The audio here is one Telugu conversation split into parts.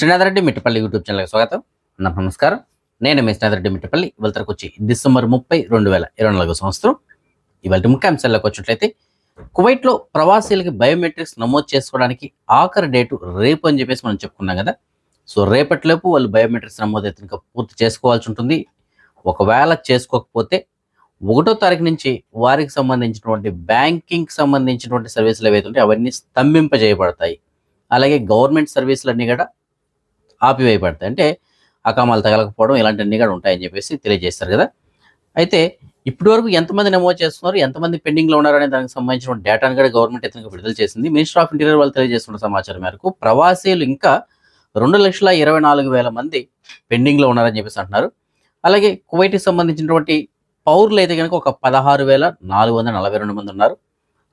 శ్రీనాథ్ రెడ్డి మిట్టపల్లి యూట్యూబ్ ఛానల్కి స్వాగతం. అన్న నమస్కారం. నేను మీ శ్రీనాథ్ రెడ్డి మిట్టపల్లి. ఇవాళకి వచ్చి డిసెంబర్ ముప్పై రెండు వేల ఇరవై నాలుగో సంవత్సరం. ఇవాళ ముఖ్యాంశాల్లోకి వచ్చినట్లయితే కువైట్లో ప్రవాసీలకి బయోమెట్రిక్స్ నమోదు చేసుకోవడానికి ఆఖరి డేటు రేపు అని చెప్పేసి మనం చెప్పుకున్నాం కదా. సో రేపటిలోపు వాళ్ళు బయోమెట్రిక్స్ నమోదు అయితే ఇంకా పూర్తి చేసుకోవాల్సి ఉంటుంది. ఒకవేళ చేసుకోకపోతే ఒకటో తారీఖు నుంచి వారికి సంబంధించినటువంటి బ్యాంకింగ్కి సంబంధించినటువంటి సర్వీసులు ఏవైతే ఉంటాయి అవన్నీ స్తంభింపజేయబడతాయి. అలాగే గవర్నమెంట్ సర్వీసులన్నీ కూడా ఆపివేయబడతాయి. అంటే అకామాలు తగలకపోవడం ఇలాంటివన్నీ కూడా ఉంటాయని చెప్పేసి తెలియజేస్తారు కదా. అయితే ఇప్పటి వరకు ఎంతమంది నమోదు చేస్తున్నారు ఎంతమంది పెండింగ్లో ఉన్నారు అనే దానికి సంబంధించిన డేటాను కూడా గవర్నమెంట్ ఇతనికి విడుదల చేసింది. మినిస్టర్ ఆఫ్ ఇంటీరియర్ వాళ్ళు తెలియజేస్తున్న సమాచారం మేరకు ప్రవాసీలు ఇంకా రెండు లక్షల ఇరవై నాలుగు వేల మంది పెండింగ్లో ఉన్నారని చెప్పేసి అంటున్నారు. అలాగే కువైట్కి సంబంధించినటువంటి పౌరులు అయితే కనుక ఒక పదహారు వేల నాలుగు వందల నలభై రెండు మంది ఉన్నారు.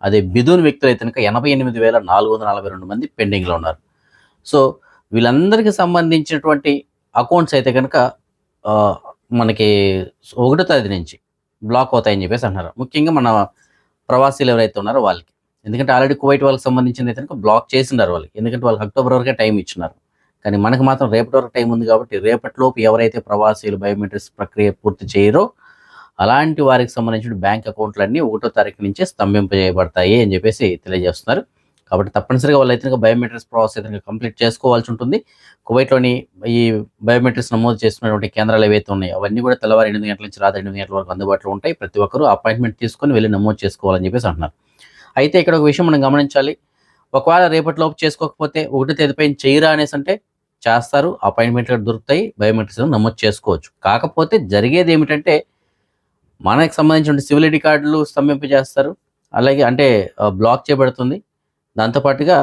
అదే బిదూన్ వ్యక్తులు అయితే కనుక ఎనభై ఎనిమిది వేల నాలుగు వందల నలభై రెండు మంది పెండింగ్లో ఉన్నారు. సో వీళ్ళందరికీ సంబంధించినటువంటి అకౌంట్స్ అయితే కనుక మనకి ఒకటో తేదీ నుంచి బ్లాక్ అవుతాయని చెప్పేసి అంటున్నారు. ముఖ్యంగా మన ప్రవాసీలు ఎవరైతే ఉన్నారో వాళ్ళకి. ఎందుకంటే ఆల్రెడీ కువైట్ వాళ్ళకి సంబంధించింది అయితే కనుక బ్లాక్ చేసినారు వాళ్ళకి. ఎందుకంటే వాళ్ళకి అక్టోబర్ వరకే టైం ఇచ్చినారు. కానీ మనకు మాత్రం రేపటి వరకు టైం ఉంది కాబట్టి రేపటిలోపు ఎవరైతే ప్రవాసీలు బయోమెట్రిక్స్ ప్రక్రియ పూర్తి చేయరో అలాంటి వారికి సంబంధించిన బ్యాంక్ అకౌంట్లన్నీ ఒకటో తారీఖు నుంచే స్తంభింపజేయబడతాయి అని చెప్పేసి తెలియజేస్తున్నారు. కాబట్టి తప్పనిసరిగా వాళ్ళు అయితే బయోమెట్రిక్స్ ప్రాసెస్ అయితే కంప్లీట్ చేసుకోవాల్సి ఉంటుంది. కువైట్లోని ఈ బయోమెట్రిక్స్ నమోదు చేస్తున్నటువంటి కేంద్రాలు ఏవైతే ఉన్నాయో అవన్నీ కూడా తెల్లవారు ఎనిమిది గంటల నుంచి రాత్రి ఎనిమిది గంటల వరకు అందుబాటులో ఉంటాయి. ప్రతి ఒక్కరూ అపాయింట్మెంట్ తీసుకొని వెళ్ళి నమోదు చేసుకోవాలని చెప్పేసి అంటున్నారు. అయితే ఇక్కడ ఒక విషయం మనం గమనించాలి. ఒకవేళ రేపటిలోపు చేసుకోకపోతే ఒకటి తేదీపై చేయరా అనేసి అంటే చేస్తారు. అపాయింట్మెంట్ దొరుకుతాయి. బయోమెట్రిక్స్ నమోదు చేసుకోవచ్చు. కాకపోతే జరిగేది ఏమిటంటే మనకు సంబంధించిన సివిల్ ఐడి కార్డులు స్తంభింపజేస్తారు. అలాగే అంటే బ్లాక్ చేయబడుతుంది. దాంతోపాటుగా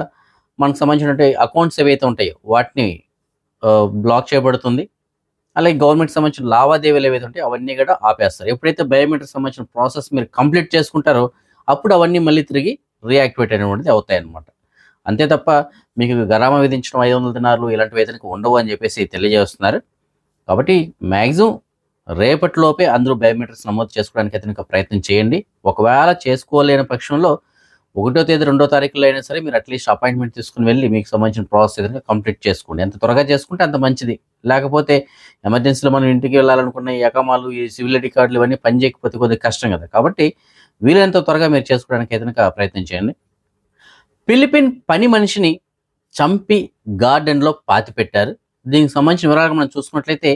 మనకు సంబంధించినటువంటి అకౌంట్స్ ఏవైతే ఉంటాయో వాటిని బ్లాక్ చేయబడుతుంది. అలాగే గవర్నమెంట్ సంబంధించిన లావాదేవీలు ఏవైతే ఉంటాయో అవన్నీ కూడా ఆపేస్తారు. ఎప్పుడైతే బయోమెట్రిక్ సంబంధించిన ప్రాసెస్ మీరు కంప్లీట్ చేసుకుంటారో అప్పుడు అవన్నీ మళ్ళీ తిరిగి రియాక్టివేట్ అనేటువంటిది అవుతాయి అన్నమాట అంతే తప్ప మీకు గరామ విధించడం ఐదు వందల దినాలు ఇలాంటివి అయితే ఉండవు అని చెప్పేసి తెలియజేస్తున్నారు. కాబట్టి మ్యాక్సిమం రేపటిలోపే అందరూ బయోమెట్రిక్స్ నమోదు చేసుకోవడానికి అయితే ప్రయత్నం చేయండి. ఒకవేళ చేసుకోలేని పక్షంలో ఒకటో తేదీ రెండో తారీఖులో అయినా సరే మీరు అట్లీస్ట్ అపాయింట్మెంట్ తీసుకుని వెళ్ళి మీకు సంబంధించిన ప్రాసెస్ ఏదైనా కంప్లీట్ చేసుకోండి. ఎంత త్వరగా చేసుకుంటే అంత మంచిది. లేకపోతే ఎమర్జెన్సీలో మనం ఇంటికి వెళ్ళాలనుకున్న ఈ అకమాలు ఈ సివిల్ ఐడి కార్డులు ఇవన్నీ పని చేయకపోతే కొద్దిగా కష్టం కదా. కాబట్టి వీలైనంత త్వరగా మీరు చేసుకోవడానికి ఏదైనా ప్రయత్నం చేయండి. ఫిలిపిన్ పని మనిషిని చంపి గార్డెన్లో పాతి పెట్టారు దీనికి సంబంధించిన వివరాలు మనం చూసుకున్నట్లయితే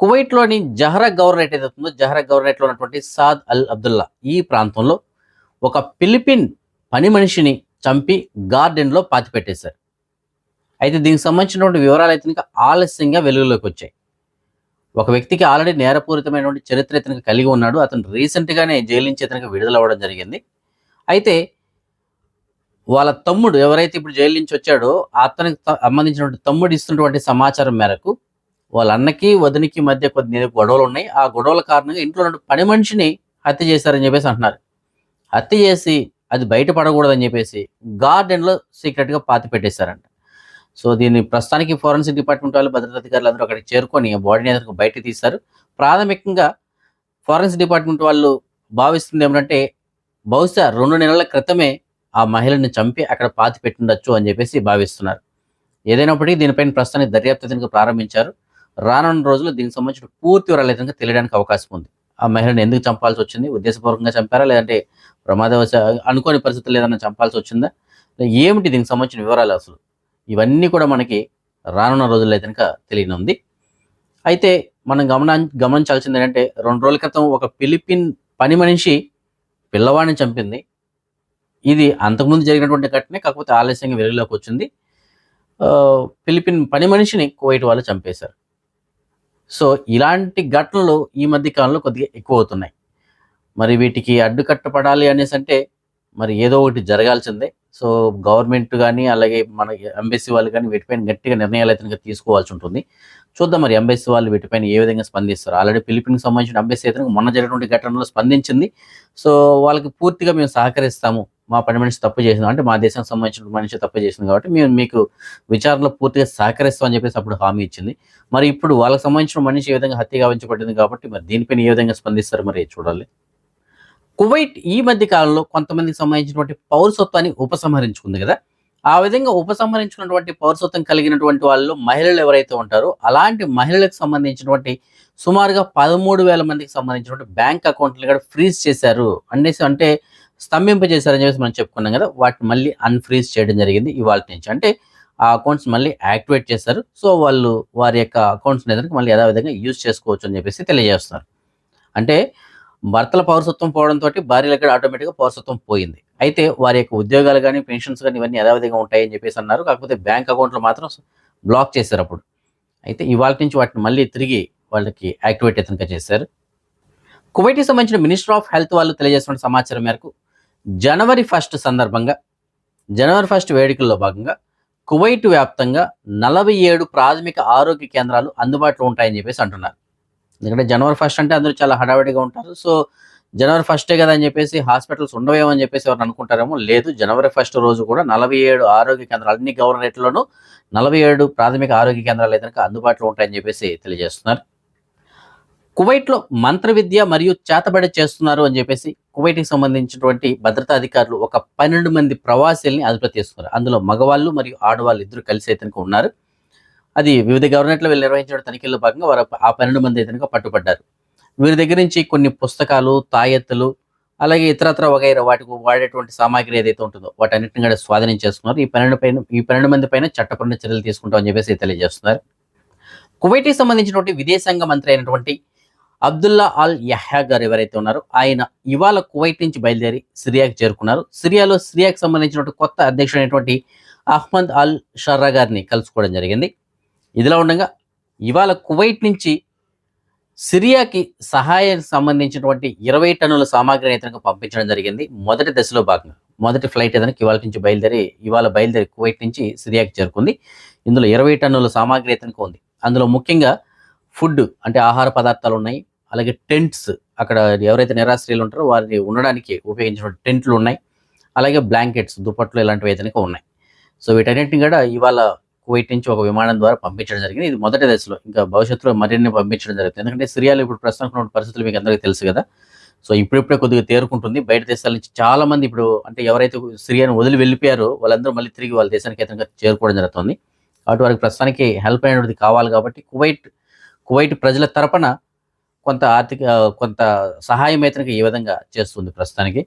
కువైట్లోని జహరా గవర్నరేట్ ఏదైతే ఉందో జహరా గవర్నరేట్లో ఉన్నటువంటి సాద్ అల్ అబ్దుల్లా ఈ ప్రాంతంలో ఒక ఫిలిపిన్ పని మనిషిని చంపి గార్డెన్లో పాతిపెట్టేశారు అయితే దీనికి సంబంధించినటువంటి వివరాలు అయితే ఇంకా ఆలస్యంగా వెలుగులోకి వచ్చాయి. ఒక వ్యక్తికి ఆల్రెడీ నేరపూరితమైనటువంటి చరిత్ర ఇతనికి కలిగి ఉన్నాడు. అతను రీసెంట్గానే జైలు నుంచి ఇతనికి విడుదల అవ్వడం జరిగింది. అయితే వాళ్ళ తమ్ముడు ఎవరైతే ఇప్పుడు జైలు నుంచి వచ్చాడో అతనికి సంబంధించినటువంటి తమ్ముడు ఇస్తున్నటువంటి సమాచారం మేరకు వాళ్ళ అన్నకి వదినికి మధ్య కొన్ని గొడవలు ఉన్నాయి. ఆ గొడవల కారణంగా ఇంట్లో పని మనిషిని హత్య చేశారని చెప్పేసి అంటున్నారు. హత్య చేసి అది బయటపడకూడదని చెప్పేసి గార్డెన్లో సీక్రెట్గా పాతి పెట్టేశారంట. సో దీన్ని ప్రస్తుతానికి ఫోరెన్సిక్ డిపార్ట్మెంట్ వాళ్ళు భద్రతా అధికారులు అందరూ అక్కడికి చేరుకొని బాడీని ఎదురుకు బయటకు తీశారు. ప్రాథమికంగా ఫోరెన్సిక్ డిపార్ట్మెంట్ వాళ్ళు భావిస్తుంది ఏమంటే బహుశా రెండు నెలల క్రితమే ఆ మహిళని చంపి అక్కడ పాతి పెట్టుండొచ్చు అని చెప్పేసి భావిస్తున్నారు. ఏదైనప్పటికీ దీనిపైన ప్రస్తుతానికి దర్యాప్తు దీనికి ప్రారంభించారు. రానున్న రోజుల్లో దీనికి సంబంధించిన పూర్తి వివరాలు అయితే తెలియడానికి అవకాశం ఉంది. ఆ మహిళను ఎందుకు చంపాల్సి వచ్చింది? ఉద్దేశపూర్వకంగా చంపారా? లేదంటే ప్రమాదవశ అనుకోని పరిస్థితులు ఏదైనా చంపాల్సి వచ్చిందా? ఏమిటి దీనికి సంబంధించిన వివరాలు అసలు? ఇవన్నీ కూడా మనకి రానున్న రోజుల్లో అయితే కనుక తెలియనుంది. అయితే మనం గమన గమనించాల్సింది ఏంటంటే రెండు రోజుల క్రితం ఒక ఫిలిపిన్ పని మనిషి పిల్లవాడిని చంపింది. ఇది అంతకుముందు జరిగినటువంటి ఘటనే కాకపోతే ఆలస్యంగా వెలుగులోకి వచ్చింది. ఫిలిపిన్ పని మనిషిని కువైట్ వాళ్ళు చంపేశారు. సో ఇలాంటి ఘటనలు ఈ మధ్య కాలంలో కొద్దిగా ఎక్కువ అవుతున్నాయి మరి వీటికి అడ్డుకట్టపడాలి అనేసి అంటే మరి ఏదో ఒకటి జరగాల్సిందే. సో గవర్నమెంట్ కానీ అలాగే మన ఎంబెసీ వాళ్ళు కానీ వీటిపైన గట్టిగా నిర్ణయాలు అయితే తీసుకోవాల్సి ఉంటుంది. చూద్దాం మరి ఎంబెసీ వాళ్ళు వీటిపైన ఏ విధంగా స్పందిస్తారు. ఆల్రెడీ ఫిలిపిన్కి సంబంధించిన ఎంబెసీ అయితే మొన్న జరిగినటువంటి ఘటనలో స్పందించింది. సో వాళ్ళకి పూర్తిగా మేము సహకరిస్తాము. మా పని మనిషి తప్పు చేసింది. అంటే మా దేశానికి సంబంధించిన మనిషి తప్పు చేసింది కాబట్టి మేము మీకు విచారణలో పూర్తిగా సహకరిస్తామని చెప్పేసి అప్పుడు హామీ ఇచ్చింది. మరి ఇప్పుడు వాళ్ళకి సంబంధించిన మనిషి ఏ విధంగా హత్య గావించబడింది కాబట్టి మరి దీనిపైన ఏ విధంగా స్పందిస్తారు మరి చూడాలి. కువైట్ ఈ మధ్య కాలంలో కొంతమందికి సంబంధించినటువంటి పౌరసత్వాన్ని ఉపసంహరించుకుంది కదా. ఆ విధంగా ఉపసంహరించుకున్నటువంటి పౌరసత్వం కలిగినటువంటి వాళ్ళు మహిళలు ఎవరైతే ఉంటారో అలాంటి మహిళలకు సంబంధించినటువంటి సుమారుగా పదమూడు వేల మందికి సంబంధించినటువంటి బ్యాంక్ అకౌంట్లు కూడా ఫ్రీజ్ చేశారు. అనేసి అంటే స్తంభింపజేశారని చెప్పేసి మనం చెప్పుకున్నాం కదా వాటిని మళ్ళీ అన్ఫ్రీజ్ చేయడం జరిగింది ఇవాళ నుంచి. అంటే ఆ అకౌంట్స్ మళ్ళీ యాక్టివేట్ చేశారు సో వాళ్ళు వారి యొక్క అకౌంట్స్ ఏదైనా మళ్ళీ యథావిధంగా యూజ్ చేసుకోవచ్చు అని చెప్పేసి తెలియజేస్తున్నారు. అంటే భర్తల పౌరసత్వం పోవడంతో భార్యలు కూడా ఆటోమేటిక్గా పౌరసత్వం పోయింది. అయితే వారి యొక్క ఉద్యోగాలు కానీ పెన్షన్స్ కానీ ఇవన్నీ యథావిధంగా ఉంటాయని చెప్పేసి అన్నారు. కాకపోతే బ్యాంక్ అకౌంట్లు మాత్రం బ్లాక్ చేశారు అప్పుడు. అయితే ఇవాళ నుంచి వాటిని మళ్ళీ తిరిగి వాళ్ళకి యాక్టివేట్ అతనిగా చేశారు కువైట్కి సంబంధించిన మినిస్టర్ ఆఫ్ హెల్త్ వాళ్ళు తెలియజేస్తున్న సమాచారం మేరకు జనవరి ఫస్ట్ సందర్భంగా జనవరి ఫస్ట్ వేడుకల్లో భాగంగా కువైట్ వ్యాప్తంగా నలభై ఏడు ప్రాథమిక ఆరోగ్య కేంద్రాలు అందుబాటులో ఉంటాయని చెప్పేసి అంటున్నారు. ఎందుకంటే జనవరి ఫస్ట్ అంటే అందరూ చాలా హడావిడిగా ఉంటారు. సో జనవరి ఫస్టే కదా అని చెప్పేసి హాస్పిటల్స్ ఉండవేమో అని చెప్పేసి ఎవరు అనుకుంటారేమో? లేదు. జనవరి ఫస్ట్ రోజు కూడా నలభై ఏడు ఆరోగ్య కేంద్రాలు అన్ని గవర్నరేట్లోనూ నలభై ఏడు ప్రాథమిక ఆరోగ్య కేంద్రాలు అయితే అందుబాటులో ఉంటాయని చెప్పేసి తెలియజేస్తున్నారు. కువైట్లో మంత్ర విద్య మరియు చేతబడి చేస్తున్నారు అని చెప్పేసి కువైట్కి సంబంధించినటువంటి భద్రతా అధికారులు ఒక పన్నెండు మంది ప్రవాసీల్ని అదుపులో తీసుకున్నారు. అందులో మగవాళ్ళు మరియు ఆడవాళ్ళు ఇద్దరు కలిసి అయితే ఉన్నారు. అది వివిధ గవర్నమెంట్లు వీళ్ళు నిర్వహించిన తనిఖీల్లో భాగంగా వారు ఆ పన్నెండు మంది అయితే పట్టుబడ్డారు. వీరి దగ్గర నుంచి కొన్ని పుస్తకాలు తాయెత్తులు అలాగే ఇతరత్ర వగైరా వాటికి వాడేటువంటి సామాగ్రి ఏదైతే ఉంటుందో వాటన్నిటిని కూడా స్వాధీనం చేసుకున్నారు. ఈ పన్నెండు పైన ఈ పన్నెండు మంది పైన చట్టపరమైన చర్యలు తీసుకుంటామని చెప్పేసి తెలియజేస్తున్నారు. కువైట్కి సంబంధించినటువంటి విదేశాంగ మంత్రి అయినటువంటి అబ్దుల్లా అల్ యహ్యా గారు ఎవరైతే ఉన్నారో ఆయన ఇవాళ కువైట్ నుంచి బయలుదేరి సిరియాకి చేరుకున్నారు. సిరియాలో సిరియాకి సంబంధించినటువంటి కొత్త అధ్యక్షుడైనటువంటి అహ్మద్ అల్ షర్రా గారిని కలుసుకోవడం జరిగింది. ఇదిలా ఉండగా ఇవాళ కువైట్ నుంచి సిరియాకి సహాయానికి సంబంధించినటువంటి ఇరవై టన్నుల సామాగ్రిని అయితే పంపించడం జరిగింది. మొదటి దశలో భాగంగా మొదటి ఫ్లైట్ ఏదైనా ఇవాళ నుంచి బయలుదేరి ఇవాళ బయలుదేరి కువైట్ నుంచి సిరియాకి చేరుకుంది. ఇందులో ఇరవై టన్నుల సామాగ్రి అయితే ఉంది. అందులో ముఖ్యంగా ఫుడ్ అంటే ఆహార పదార్థాలు ఉన్నాయి. అలాగే టెంట్స్ అక్కడ ఎవరైతే నిరాశ్రయులు ఉంటారో వారిని ఉండడానికి ఉపయోగించిన టెంట్లు ఉన్నాయి. అలాగే బ్లాంకెట్స్ దుప్పట్లు ఇలాంటివి అయితే ఉన్నాయి. సో వీటన్నిటిని కూడా ఇవాళ కువైట్ నుంచి ఒక విమానం ద్వారా పంపించడం జరిగింది. ఇది మొదటి దశలో. ఇంకా భవిష్యత్తులో మరిన్ని పంపించడం జరుగుతుంది. ఎందుకంటే సిరియాలో ఇప్పుడు ప్రస్తుతం పరిస్థితులు మీకు అందరికీ తెలుసు కదా. సో ఇప్పుడిప్పుడే కొద్దిగా తేరుకుంటుంది. బయట దేశాల నుంచి చాలా మంది ఇప్పుడు అంటే ఎవరైతే సిరియాను వదిలి వెళ్ళిపోయారో వాళ్ళందరూ మళ్ళీ తిరిగి వాళ్ళ దేశానికి అయితే చేరుకోవడం జరుగుతుంది. కాబట్టి వారికి ప్రస్తుతానికి హెల్ప్ అయినది కావాలి కాబట్టి కువైట్ కువైట్ ప్రజల తరపున కొంత ఆర్థిక కొంత సహాయం అయితే ఈ విధంగా చేస్తుంది ప్రస్తుతానికి.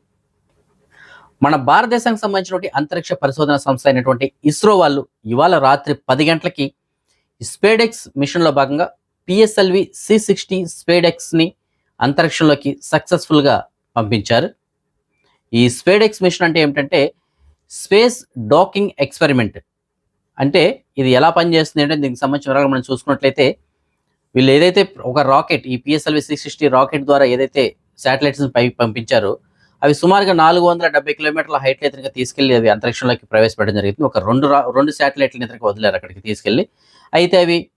మన భారతదేశానికి సంబంధించినటువంటి అంతరిక్ష పరిశోధన సంస్థ అయినటువంటి ఇస్రో వాళ్ళు ఇవాళ రాత్రి పది గంటలకి స్పేడెక్స్ మిషన్లో భాగంగా పిఎస్ఎల్వి సి సిక్స్టీ స్పేడెక్స్ని అంతరిక్షంలోకి సక్సెస్ఫుల్గా పంపించారు. ఈ స్పేడెక్స్ మిషన్ అంటే ఏమిటంటే స్పేస్ డాకింగ్ ఎక్స్పెరిమెంట్. అంటే ఇది ఎలా పనిచేస్తుంది అంటే దీనికి సంబంధించిన వివరాలు మనం చూసుకున్నట్లయితే వీళ్ళు ఏదైతే ఒక రాకెట్ ఈ పిఎస్ఎల్వి సిక్స్ సిక్స్టీ రాకెట్ ద్వారా ఏదైతే శాటిలైట్స్ పై పంపించారో అవి సుమారుగా నాలుగు వందల డెబ్బై కిలోమీటర్ల హైట్ ఎత్తుగా తీసుకెళ్ళి అవి అంతరిక్షంలోకి ప్రవేశపెట్టడం జరిగింది. ఒక రెండు రా- రెండు శాటిలైట్ల ఎత్తుగా వదిలేరు అక్కడికి తీసుకెళ్ళి అయితే అవి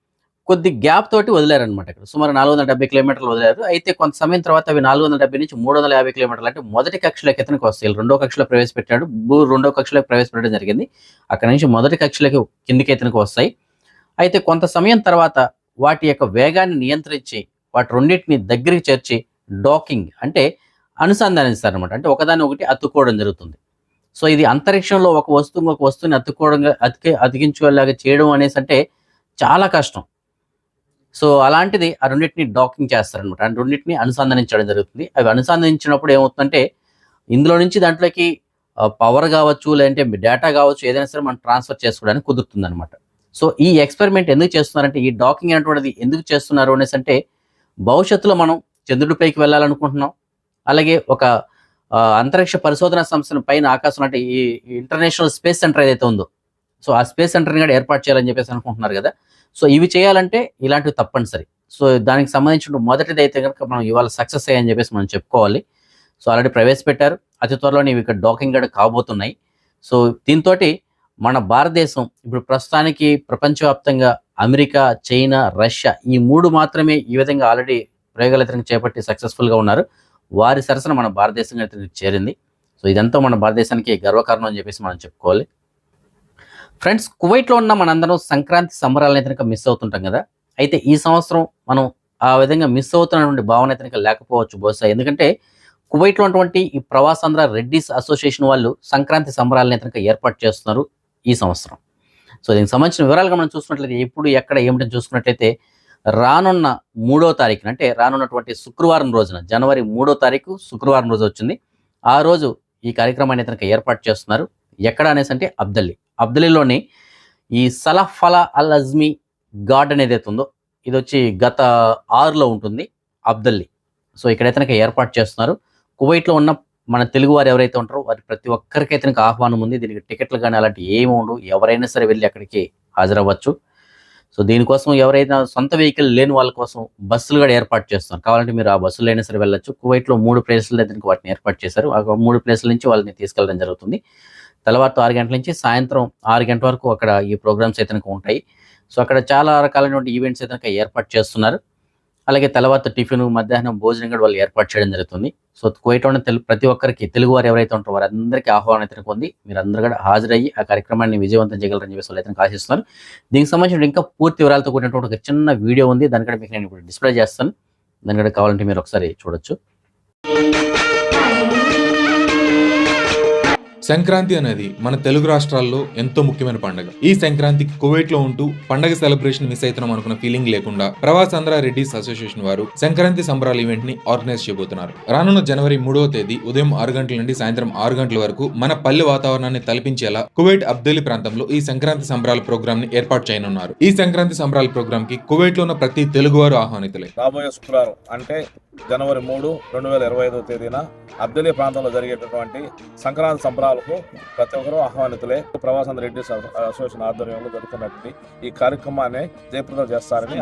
కొద్ది గ్యాప్ తోటి వదిలేరనమాట ఇక్కడ. సుమారు నాలుగు వందల డెబ్బై కిలోమీటర్లు వదిలేరు. అయితే కొంత సమయం తర్వాత అవి నాలుగు వందల డెబ్బై నుంచి మూడు వందల యాభై కిలోమీటర్లు అంటే మొదటి కక్షలోకి ఎత్తనికి వస్తాయి. రెండో కక్షలో ప్రవేశపెట్టాడు. భూ రెండో కక్షలోకి ప్రవేశపెట్టడం జరిగింది. అక్కడ నుంచి మొదటి కక్షలోకి కిందికి ఎత్తనికి వస్తాయి. అయితే కొంత సమయం తర్వాత వాటి యొక్క వేగాన్ని నియంత్రించి వాటి రెండింటిని దగ్గరికి చేర్చి డాకింగ్ అంటే అనుసంధానిస్తారు అనమాట అంటే ఒకదాని ఒకటి అతుక్కోవడం జరుగుతుంది. సో ఇది అంతరిక్షంలో ఒక వస్తువు ఒక వస్తువుని అతుక్కోవడం అతికి అతికించుకోలేగా చేయడం అనేసి అంటే చాలా కష్టం. సో అలాంటిది ఆ రెండింటిని డాకింగ్ చేస్తారనమాట ఆ రెండింటిని అనుసంధానించడం జరుగుతుంది. అవి అనుసంధానించినప్పుడు ఏమవుతుందంటే ఇందులో నుంచి దాంట్లోకి పవర్ కావచ్చు లేదంటే డేటా కావచ్చు ఏదైనా సరే మనం ట్రాన్స్ఫర్ చేసుకోవడానికి కుదురుతుంది అనమాట సో ఈ ఎక్స్పెరిమెంట్ ఎందుకు చేస్తున్నారంటే ఈ డాకింగ్ అనేటువంటిది ఎందుకు చేస్తున్నారు అనేసి అంటే భవిష్యత్తులో మనం చంద్రుడిపైకి వెళ్ళాలనుకుంటున్నాం. అలాగే ఒక అంతరిక్ష పరిశోధన సంస్థను పైన ఆకాశం అంటే ఈ ఇంటర్నేషనల్ స్పేస్ సెంటర్ ఏదైతే ఉందో సో ఆ స్పేస్ సెంటర్ని కూడా ఏర్పాటు చేయాలని చెప్పేసి అనుకుంటున్నారు కదా. సో ఇవి చేయాలంటే ఇలాంటివి తప్పనిసరి. సో దానికి సంబంధించిన మొదటిది అయితే కనుక మనం ఇవాళ సక్సెస్ అయ్యని చెప్పేసి మనం చెప్పుకోవాలి. సో ఆల్రెడీ ప్రవేశపెట్టారు. అతి త్వరలోనే ఇవి ఇక్కడ డాకింగ్ కూడా కాబోతున్నాయి. సో దీంతో మన భారతదేశం ఇప్పుడు ప్రస్తుతానికి ప్రపంచవ్యాప్తంగా అమెరికా చైనా రష్యా ఈ మూడు మాత్రమే ఈ విధంగా ఆల్రెడీ ప్రయోగాలు చేపట్టి సక్సెస్ఫుల్గా ఉన్నారు. వారి సరసన మన భారతదేశం చేరింది. సో ఇదంతా మన భారతదేశానికి గర్వకారణం అని చెప్పేసి మనం చెప్పుకోవాలి. ఫ్రెండ్స్ కువైట్లో ఉన్న మనందరం సంక్రాంతి సంబరాలను అయితే మిస్ అవుతుంటాం కదా. అయితే ఈ సంవత్సరం మనం ఆ విధంగా మిస్ అవుతున్నటువంటి భావన అయితే లేకపోవచ్చు బహుశా. ఎందుకంటే కువైట్లో ఉన్నటువంటి ఈ ప్రవాసాంధ్ర రెడ్డిస్ అసోసియేషన్ వాళ్ళు సంక్రాంతి సంబరాలను అయితే ఏర్పాటు చేస్తున్నారు. ఈ సంవత్సరం. సో దీనికి సంబంధించిన వివరాలుగా మనం చూసుకున్నట్లయితే ఎప్పుడు ఎక్కడ ఏమిటని చూసుకున్నట్లయితే రానున్న మూడో తారీఖున అంటే రానున్నటువంటి శుక్రవారం రోజున జనవరి మూడో తారీఖు శుక్రవారం రోజు వచ్చింది. ఆ రోజు ఈ కార్యక్రమాన్ని ఇతనికి ఏర్పాటు చేస్తున్నారు. ఎక్కడ అనేసి అంటే అబ్దల్లి. అబ్దల్లిలోని ఈ సలఫల అల్ అజ్మీ గార్డెన్ ఏదైతే ఉందో ఇది వచ్చి గత ఆరులో ఉంటుంది అబ్దల్లి. సో ఇక్కడైతే కనుక ఏర్పాటు చేస్తున్నారు. కువైట్లో ఉన్న మన తెలుగు వారు ఎవరైతే ఉంటారో వారి ప్రతి ఒక్కరికైతే కనుక ఆహ్వానం ఉంది. దీనికి టికెట్లు కానీ అలాంటి ఏమి ఉండవు. ఎవరైనా సరే వెళ్ళి అక్కడికి హాజరవ్వచ్చు. సో దీనికోసం ఎవరైనా సొంత వెహికల్ లేని వాళ్ళ కోసం బస్సులు కూడా ఏర్పాటు చేస్తారు కావాలంటే మీరు ఆ బస్సులు అయినా సరే వెళ్ళొచ్చు. కువైట్లో మూడు ప్లేసులు అయితే వాటిని ఏర్పాటు చేశారు. ఆ మూడు ప్లేసుల నుంచి వాళ్ళని తీసుకెళ్ళడం జరుగుతుంది. తెల్లవారుతో ఆరు గంటల నుంచి సాయంత్రం ఆరు గంటల వరకు అక్కడ ఈ ప్రోగ్రామ్స్ అయితే ఉంటాయి. సో అక్కడ చాలా రకాలైనటువంటి ఈవెంట్స్ అయితే ఏర్పాటు చేస్తున్నారు. అలాగే తర్వాత టిఫిన్ మధ్యాహ్నం భోజనం కూడా వాళ్ళు ఏర్పాటు చేయడం జరుగుతుంది. సో కువైట్ ఉన్న తెలుగు ప్రతి ఒక్కరికి తెలుగు వారు ఎవరైతే ఉంటారో వారందరికీ ఆహ్వానం అయితే ఉంది మీరు కూడా హాజరయ్యి ఆ కార్యక్రమాన్ని విజయవంతం చేయగలరని చెప్పేసి వాళ్ళు అయితే ఆశిస్తున్నారు. దీనికి సంబంధించిన ఇంకా పూర్తి వివరాలతో కూడినటువంటి ఒక చిన్న వీడియో ఉంది. దాని కూడా మీకు నేను ఇప్పుడు డిస్ప్లే చేస్తాను. దాని కూడా కావాలంటే మీరు ఒకసారి చూడొచ్చు. సంక్రాంతి అనేది మన తెలుగు రాష్ట్రాల్లో ఎంతో ముఖ్యమైన పండుగ. ఈ సంక్రాంతికి కువైట్లో ఉంటూ పండగ సెలబ్రేషన్ మిస్ అవుతున్నాం అనుకున్న ఫీలింగ్ లేకుండా ప్రవాసాంధ్ర రెడ్డిస్ అసోసియేషన్ వారు సంక్రాంతి సంబరాల ఈవెంట్ని ఆర్గనైజ్ చేయబోతున్నారు. రానున్న జనవరి మూడవ తేదీ ఉదయం ఆరు గంటల నుండి సాయంత్రం ఆరు గంటల వరకు మన పల్లె వాతావరణాన్ని తలపించేలా కువైట్ అబ్దేలి ప్రాంతంలో ఈ సంక్రాంతి సంబరాల ప్రోగ్రామ్ని ఏర్పాటు చేయనున్నారు. ఈ సంక్రాంతి సంబరాల ప్రోగ్రామ్కి కువైట్లో ఉన్న ప్రతి తెలుగువారు ఆహ్వానితులే. రాబోయే శుక్రవారం అంటే జనవరి మూడు రెండు వేల ఇరవై ఐదవ తేదీన అబ్దలీ ప్రాంతంలో జరిగేటటువంటి సంక్రాంతి సంబరాలకు ప్రతి ఒక్కరూ ఆహ్వానితులే. ప్రవాసం రెడ్డి అసోసియేషన్ ఆధ్వర్యంలో జరుగుతున్నటువంటి ఈ కార్యక్రమాన్ని జయప్రదం చేస్తారని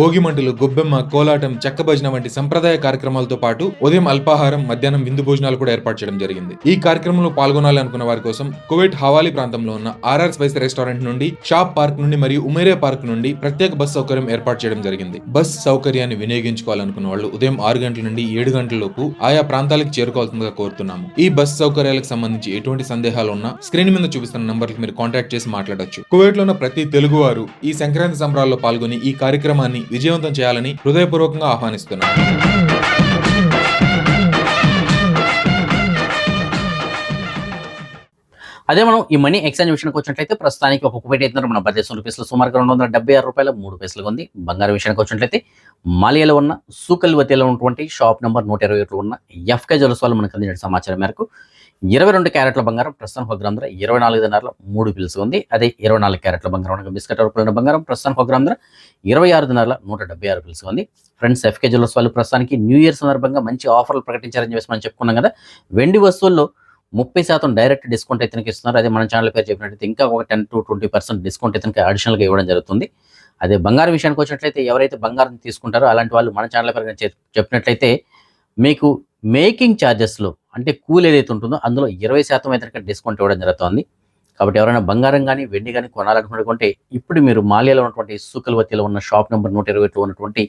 భోగిమంటలు భోగి గొబ్బెమ్మ కోలాటం చెక్క భజన వంటి సంప్రదాయ కార్యక్రమాలతో పాటు ఉదయం అల్పాహారం మధ్యాహ్నం విందు భోజనాలు కూడా ఏర్పాటు చేయడం జరిగింది. ఈ కార్యక్రమంలో పాల్గొనాలి అనుకున్న వారి కోసం కువైట్ హవాలీ ప్రాంతంలో ఉన్న ఆర్ఆర్ స్పైస్ రెస్టారెంట్ నుండి షాప్ పార్క్ నుండి మరియు ఉమేరే పార్క్ నుండి ప్రత్యేక బస్ సౌకర్యం ఏర్పాటు చేయడం జరిగింది. బస్ సౌకర్యాన్ని వినియోగించుకోవాలనుకున్న వాళ్ళు ఉదయం ఆరు గంటల నుండి ఏడు గంటలలోపు ఆయా ప్రాంతాలకు చేరుకోవాల్సిందిగా కోరుతున్నాము. ఈ బస్ సౌకర్యాలకు సంబంధించి ఎటువంటి సందేహాలు ఉన్నా స్క్రీన్ మీద చూపిస్తున్న నంబర్లకు మీరు కాంటాక్ట్ చేసి మాట్లాడొచ్చు. కువైట్లో ఉన్న ప్రతి తెలుగు వారు ఈ సంక్రాంతి సంబరాల్లో పాల్గొని ఈ కార్యక్రమాన్ని విజయవంతం చేయాలని హృదయపూర్వకంగా ఆహ్వానిస్తున్నాను. అదే మనం ఈ మనీ ఎక్స్చేంజ్ విషయానికి వచ్చినట్లయితే ప్రస్తుతానికి ఒక కువైట్ అయితే మన పదిహేను రూపీస్లో సుమారుగా రెండు వందల డెబ్బై ఆరు రూపాయలు మూడు పైసలుగా ఉంది. బంగారం విషయానికి వచ్చినట్లయితే మాలియాలో ఉన్న సూకల్వతిలో ఉన్నటువంటి షాప్ నెంబర్ నూట ఇరవై ఉన్న ఎఫ్కే జ్యువెల్స్ వాళ్ళు మనకు అందించిన సమాచారం మేరకు ఇరవై రెండు క్యారెట్ల బంగారం ప్రస్తుతం ఒక గ్రామ ధర ఇరవై నాలుగు మూడు పిల్స్ ఉంది అదే ఇరవై నాలుగు క్యారెట్ల బంగారం బిస్కెట్ రూపాయల బంగారం ప్రస్తుతం ఒక గ్రామ ధర ఇరవై ఆరు నూట డెబ్బై ఆరు పిల్స్ ఉంది ఫ్రెండ్స్ ఎఫ్కే జ్యువెల్స్ వాళ్ళు ప్రస్తుతానికి న్యూ ఇయర్ సందర్భంగా మంచి ఆఫర్లు ప్రకటించారని చెప్పేసి మనం చెప్పుకున్నాం కదా. వెండి వస్తువుల్లో ముప్పై శాతం డైరెక్ట్ డిస్కౌంట్ అయితే ఇస్తున్నారు. అదే మన ఛానల్ పేరు చెప్పినట్లయితే ఇంకా ఒక ten to twenty percent discount అయితే అడిషనల్గా ఇవ్వడం జరుగుతుంది. అదే బంగారం విషయానికి వచ్చినట్లయితే ఎవరైతే బంగారం తీసుకుంటారో అలాంటి వాళ్ళు మన ఛానల్ పేరు చెప్పినట్లయితే మీకు మేకింగ్ ఛార్జెస్లో అంటే కూల్ ఏదైతే ఉంటుందో అందులో ఇరవై శాతం అయితే డిస్కౌంట్ ఇవ్వడం జరుగుతుంది. కాబట్టి ఎవరైనా బంగారం కానీ వెండి కానీ కొనాలనుకుంటే ఇప్పుడు మీరు మాలియాలో ఉన్నటువంటి సుకల్వతిలో ఉన్న షాప్ నెంబర్ నూట ఇరవై ఉన్నటువంటి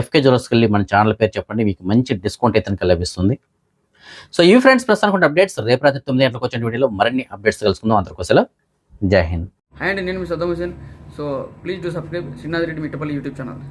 ఎఫ్కే జ్యువెలర్స్కి వెళ్ళి మన ఛానల్ పేరు చెప్పండి మీకు మంచి డిస్కౌంట్ అయితే కనుక లభిస్తుంది. సో ఈ ఫ్రెండ్స్ ప్రస్తుతానికి అప్డేట్స్ రేపు రాత్రి తొమ్మిది గంటలకు వచ్చిన వీడియోలో మరిన్ని అప్డేట్స్ కలుసుకుందాం అందరికోసం జై హింద్. హాయ్ అండి నేను మీ Saddam Hussain so please do subscribe. Srinath Reddy Mittapalli YouTube channel.